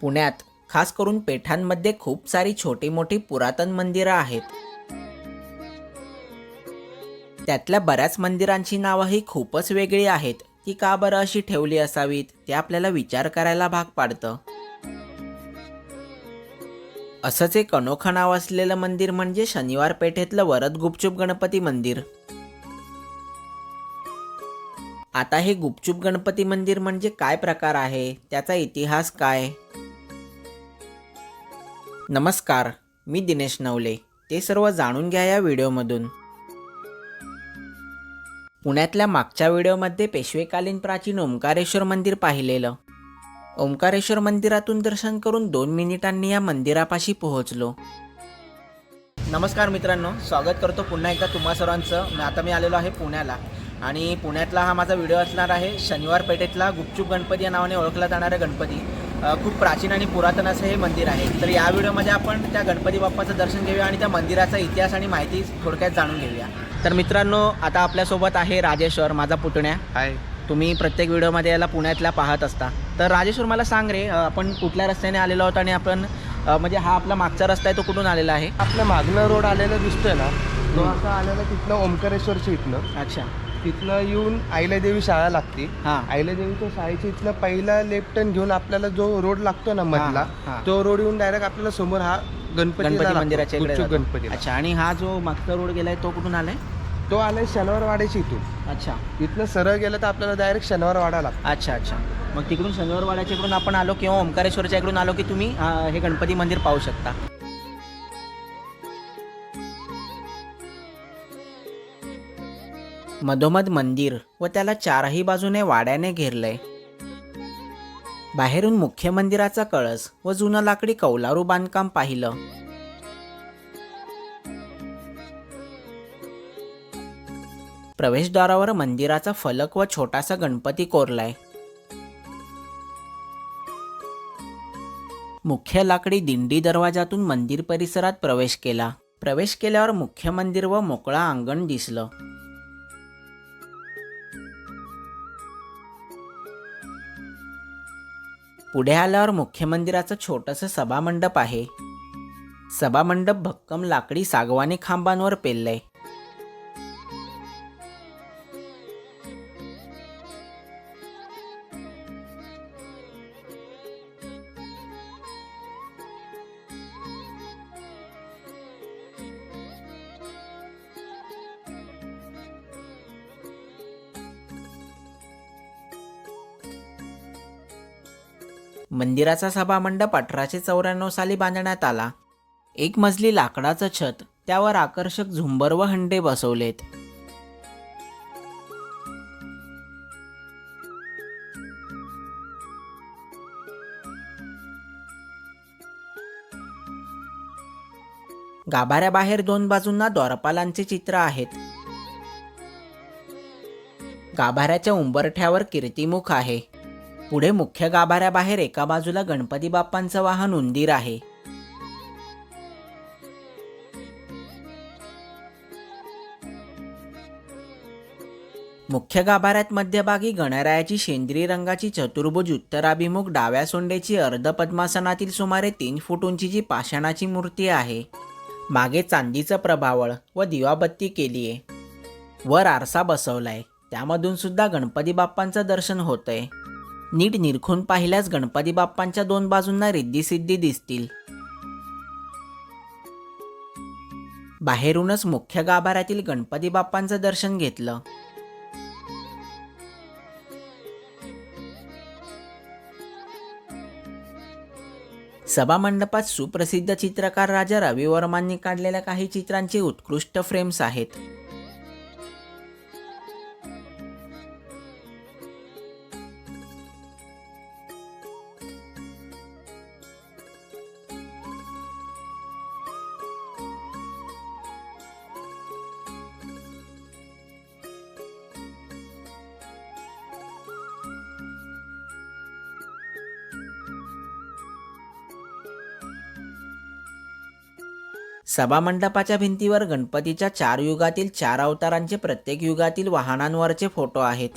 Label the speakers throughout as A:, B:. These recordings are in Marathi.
A: पुण्यात खास करून पेठांमध्ये खूप सारी छोटी मोठी पुरातन मंदिरं आहेत. त्यातल्या बऱ्याच मंदिरांची नावंही खूपच वेगळी आहेत. ती का बरं अशी ठेवली असावीत ते आपल्याला विचार करायला भाग पाडतं. असंच एक अनोखं नाव असलेलं मंदिर म्हणजे शनिवार पेठेतलं वरद गुपचूप गणपती मंदिर. आता हे गुपचूप गणपती मंदिर म्हणजे काय प्रकार आहे? त्याचा इतिहास काय? नमस्कार मी दिनेश नवले. ते सर्व जाणून घ्या या व्हिडिओमधून. पुण्यातल्या मागच्या व्हिडिओमध्ये पेशवेकालीन प्राचीन ओंकारेश्वर मंदिर पाहिलेलं. ओंकारेश्वर मंदिरातून दर्शन करून दोन मिनिटांनी या मंदिरापाशी पोहोचलो. नमस्कार मित्रांनो स्वागत करतो पुन्हा एकदा तुम्हा सर्वांचं. आता मी आलेलो आहे पुण्याला. आणि पुण्यातला हा माझा व्हिडिओ असणार आहे शनिवार पेठेतला गुपचूप गणपती या नावाने ओळखला जाणारा गणपती. खूप प्राचीन आणि पुरातन असं हे मंदिर आहे. तर या व्हिडिओमध्ये आपण त्या गणपती बाप्पाचं दर्शन घेऊया आणि त्या मंदिराचा इतिहास आणि माहिती थोडक्यात जाणून घेऊया. तर मित्रांनो आता आपल्यासोबत आहे राजेश्वर माझा पुतण्या.
B: हाय.
A: तुम्ही प्रत्येक व्हिडिओमध्ये याला पुण्यातला पाहत असता. तर राजेश्वर मला सांग रे आपण कुठल्या रस्त्याने आलेलो आहोत आणि आपण म्हणजे हा आपला मागचा रस्ता आहे तो कुठून आलेला आहे?
B: आपलं मागणं रोड आलेला दिसतोय ना तो असा आलेला तिथनं ओमकारेश्वरच्या इथनं.
A: अच्छा.
B: तिथनं येऊन आईलादेवी शाळा लागते.
A: हां.
B: आईलादेवीच्या शाळेच्या इथनं पहिला लेफ्ट टर्न घेऊन आपल्याला जो रोड लागतो ना मधला
A: हां.
B: तो रोड येऊन डायरेक्ट आपल्याला समोर हा गणपती
A: गणपती मंदिराच्या इकडे जातो.
B: गणपती
A: अच्छा आणि हा जो मागचा रोड गेलाय तो कुठून आलाय?
B: तो आलाय शनिवार वाड्याच्या इथून.
A: अच्छा.
B: इथनं सरळ गेलं तर आपल्याला डायरेक्ट शनिवार वाडा लागतो.
A: अच्छा अच्छा. मग तिकडून शनिवारवाड्याच्या इकडून आपण आलो किंवा ओंकारेश्वरच्या इकडून आलो की तुम्ही अ, हे गणपती मंदिर पाहू शकता. मधोमध मंदिर व त्याला चारही बाजूने वाड्याने घेरलंय. बाहेरून मुख्य मंदिराचा कळस व जुनं लाकडी कौलारू बांधकाम पाहिलं. प्रवेशद्वारावर मंदिराचा फलक व छोटासा गणपती कोरलाय. मुख्य लाकडी दिंडी दरवाजातून मंदिर परिसरात प्रवेश केला. प्रवेश केल्यावर मुख्य मंदिर व मोकळा अंगण दिसलं. पुढे आल्यावर मुख्य मंदिराचं छोटंसं सभामंडप आहे. सभामंडप भक्कम लाकडी सागवानी खांबांवर पेललंय. मंदिराचा सभामंडप अठराशे चौऱ्याण्णव साली बांधण्यात आला. एक मजली लाकडाचं छत त्यावर आकर्षक झुंबर व हंडे बसवलेत. गाभाऱ्याबाहेर दोन बाजूंना द्वारपालांचे चित्र आहेत. गाभाऱ्याच्या उंबरठ्यावर कीर्तिमुख आहे. पुढे मुख्य गाभाऱ्याबाहेर एका बाजूला गणपती बाप्पांचं वाहन उंदीर आहे. मुख्य गाभाऱ्यात मध्यभागी गणरायाची शेंद्री रंगाची चतुर्भुज उत्तराभिमुख डाव्या सोंडेची अर्धपद्मासनातील सुमारे तीन फूट उंचीची पाषाणाची मूर्ती आहे. मागे चांदीचं प्रभावळ व दिवाबत्ती केलीये वर आरसा बसवलाय. त्यामधून सुद्धा गणपती बाप्पांचं दर्शन होतंय. नीट निरखून पाहिल्यास गणपती बाप्पांच्या दोन बाजूंना रिद्धी दिसतील. बाहेरूनच मुख्य गाभाऱ्यातील गणपती बाप्पांचं दर्शन घेतलं. सभामंडपात सुप्रसिद्ध चित्रकार राजा रवी वर्मांनी काढलेल्या काही चित्रांचे उत्कृष्ट फ्रेम्स आहेत. सभामंडपाच्या भिंतीवर गणपतीच्या चार युगातील चार अवतारांचे प्रत्येक युगातील वाहनांवरचे फोटो आहेत.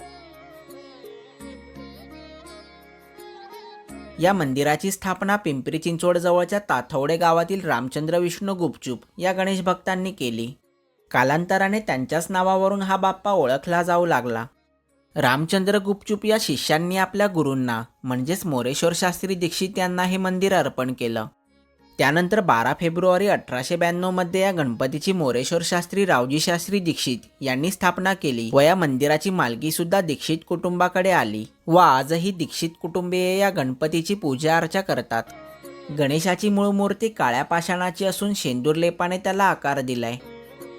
A: या मंदिराची स्थापना पिंपरी चिंचवड जवळच्या ताथवडे गावातील रामचंद्र विष्णू गुपचूप या गणेश भक्तांनी केली. कालांतराने त्यांच्याच नावावरून हा बाप्पा ओळखला जाऊ लागला. रामचंद्र गुपचूप या शिष्यांनी आपल्या गुरूंना म्हणजेच मोरेश्वर शास्त्री दीक्षित यांना हे मंदिर अर्पण केलं. त्यानंतर बारा फेब्रुवारी अठराशे ब्याण्णवमध्ये या गणपतीची मोरेश्वर शास्त्री रावजी शास्त्री दीक्षित यांनी स्थापना केली व या मंदिराची मालकी सुद्धा दीक्षित कुटुंबाकडे आली व आजही दीक्षित कुटुंबीय या गणपतीची पूजा अर्चा करतात. गणेशाची मूळ मूर्ती काळ्या पाषाणाची असून शेंदूर लेपाने त्याला आकार दिलाय.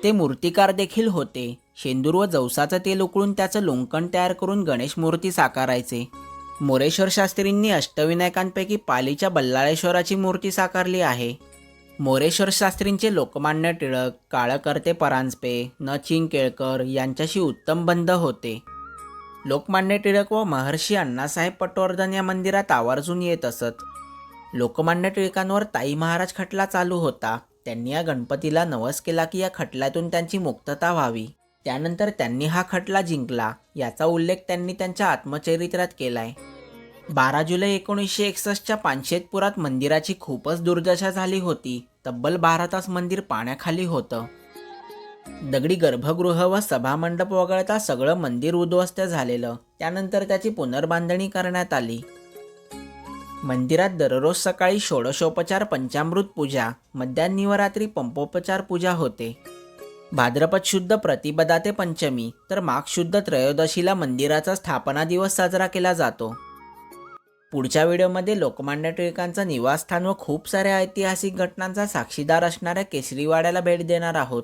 A: ते मूर्तिकार देखील होते. शेंदूर व जवसाचं तेल उकळून त्याचं लोंकण तयार करून गणेश मूर्ती साकारायचे. मोरेश्वर शास्त्रींनी अष्टविनायकांपैकी पालीच्या बल्लाळेश्वराची मूर्ती साकारली आहे. मोरेश्वर शास्त्रींचे लोकमान्य टिळक काळकर्ते परांजपे नचिंग केळकर यांच्याशी उत्तम बंध होते. लोकमान्य टिळक व महर्षी अण्णासाहेब पटवर्धन या मंदिरात आवर्जून येत असत. लोकमान्य टिळकांवर ताई महाराज खटला चालू होता. त्यांनी या गणपतीला नवस केला की या खटल्यातून त्यांची मुक्तता व्हावी. त्यानंतर त्यांनी हा खटला जिंकला याचा उल्लेख त्यांनी त्यांच्या आत्मचरित्रात केलाय. बारा जुलै एकोणीसशे एकसष्टच्या पानशेतपुरात मंदिराची खूपच दुर्दशा झाली होती. तब्बल बारा तास मंदिर पाण्याखाली होतं. दगडी गर्भगृह व सभामंडप वगळता सगळं मंदिर उद्ध्वस्त झालेलं. त्यानंतर त्याची पुनर्बांधणी करण्यात आली. मंदिरात दररोज सकाळी षोडशोपचार पंचामृत पूजा मध्यान्ही व रात्री पंपोपचार पूजा होते. भाद्रपद शुद्ध प्रतिपदा ते पंचमी तर माघ शुद्ध त्रयोदशीला मंदिराचा स्थापना दिवस साजरा केला जातो. पुढच्या व्हिडिओमध्ये लोकमान्य टिळकांचं निवासस्थान व खूप साऱ्या ऐतिहासिक घटनांचा साक्षीदार असणाऱ्या केसरीवाड्याला भेट देणार आहोत.